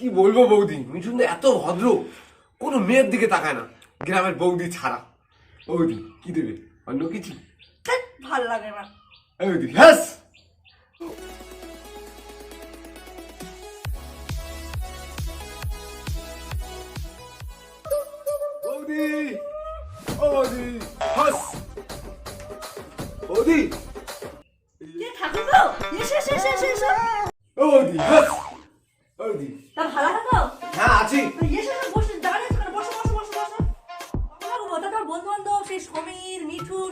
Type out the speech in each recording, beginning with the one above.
কি বলব বৌদি? মিঠুন এত ভদ্র। কোনো মেয়ের দিকে তাকায় না। গ্রামের বৌদি ছাড়া। বৌদি কি দেবে? অন্য কিছু? ভালো লাগে না। বৌদি হ্যাস বৌদি! বৌদি হাস বৌদি! ঠাকুর এসে এসে এসে বৌদি হাস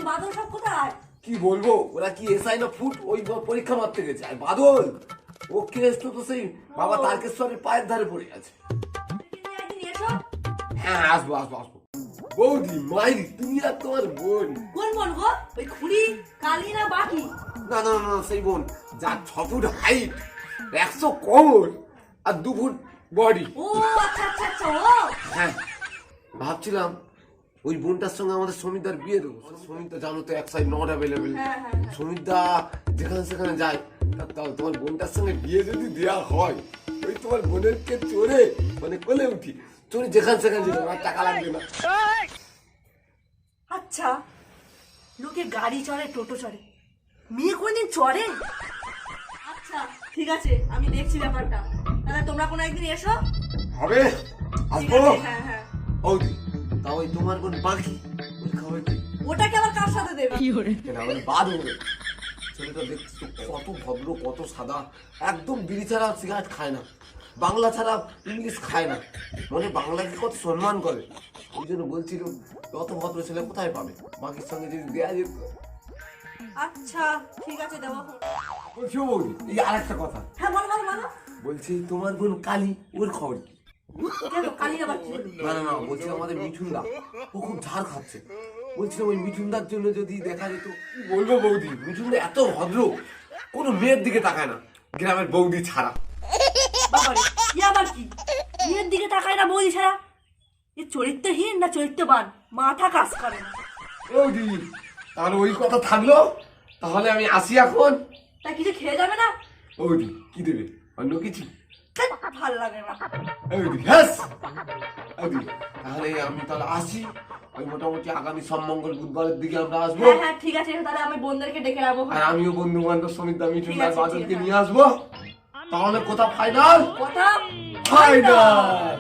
বাদল সব কোথায়? কি বলব ওরা কি এসআই না ফুট? ওই পরীক্ষা মারতে গেছে। আর বাদল ও কেস তো তো সেই বাবা তারকেশ্বরের পায়ের ধারে পড়ে আছে হ্যাঁ আসব আসব আসব। বৌদি মাইরি তুমি আর তোমার বোন। কোন বোন গো ওই খুড়ি কালি না বাকি? না না না না, সেই বোন যার ছ ফুট হাইট একশো কোমর আর দু ফুট বডি ও আচ্ছা আচ্ছা আচ্ছা ও। হ্যাঁ ভাবছিলাম ওই বোনটার সঙ্গে আমাদের সমিতার বিয়ে দেবো। সমিতা জানো তো এক সাইড নট অ্যাভেলেবেল। সমিতা যেখানে সেখানে যায়। তা- তাও তোমার বোনটার সঙ্গে বিয়ে যদি দেওয়া হয় ওই তোমার বোনের কে চড়ে মানে কোলে উঠি। চড়ে যেখানে সেখানে যেতে আমার টাকা লাগবে না। আচ্ছা লোকে গাড়ি চড়ে টোটো চড়ে। মেয়ে কোনদিন চড়ে? আচ্ছা ঠিক আছে আমি দেখছি ব্যাপারটা। তাহলে তোমরা কোনো একদিন এসো। হবে? আসব? হ্যাঁ হ্যাঁ। তা ওই তোমার বোন বাকি ওই খাবে কি ওটাকে আবার কার সাথে দেবে? এটা আমাদের বাদ হবে ছেলেটা দেখছ কত ভদ্র কত সাদা একদম বিড়ি ছাড়া সিগারেট খায় না। বাংলা ছাড়া ইংলিশ খায় না। মানে বাংলাকে কত সম্মান করে। ওই জন্য বলছিল অত ভদ্র ছেলে কোথায় পাবে? বাকির সঙ্গে যদি দেয়া যেত? আচ্ছা ঠিক আছে দেবো বলছি এই আর একটা কথা। হ্যাঁ বলো বলো বলো। বলছি তোমার বোন কালী ওর খবর কি? কেন? কালি আবার কি না না না বলছি আমাদের মিঠুন দা ও খুব ঝাড় খাচ্ছে। বলছিলাম ওই মিঠুন দার জন্য যদি দেখা যেত। বলব বৌদি? মিঠুন দা এত ভদ্র। কোনো মেয়ের দিকে তাকায় না। গ্রামের বৌদি ছাড়া। বাবারে আবার কি? মেয়ের দিকে তাকায় না বৌদি ছাড়া? এ চরিত্রহীন না চরিত্রবান? মাথা কাজ করে না। বৌদি তাহলে ওই কথা থাকল? তাহলে আমি আসি এখন। তা কিছু খেয়ে যাবে না? বৌদি কি দেবে? অন্য কিছু? ভালো লাগে না। তাহলে আমি তাহলে আসি। ওই মোটামুটি আগামী সব মঙ্গল বুধবারের দিকে আমরা আসব। হ্যাঁ হ্যাঁ ঠিক আছে তাহলে আমি বন্ধুদেরকে ডেকে রাখব। আর আমিও বন্ধু বান্ধব সমিতা মিঠুন ঠিক আর বাদলকে নিয়ে আসব। তাহলে কোথা ফাইনাল কথা? ফাইনাল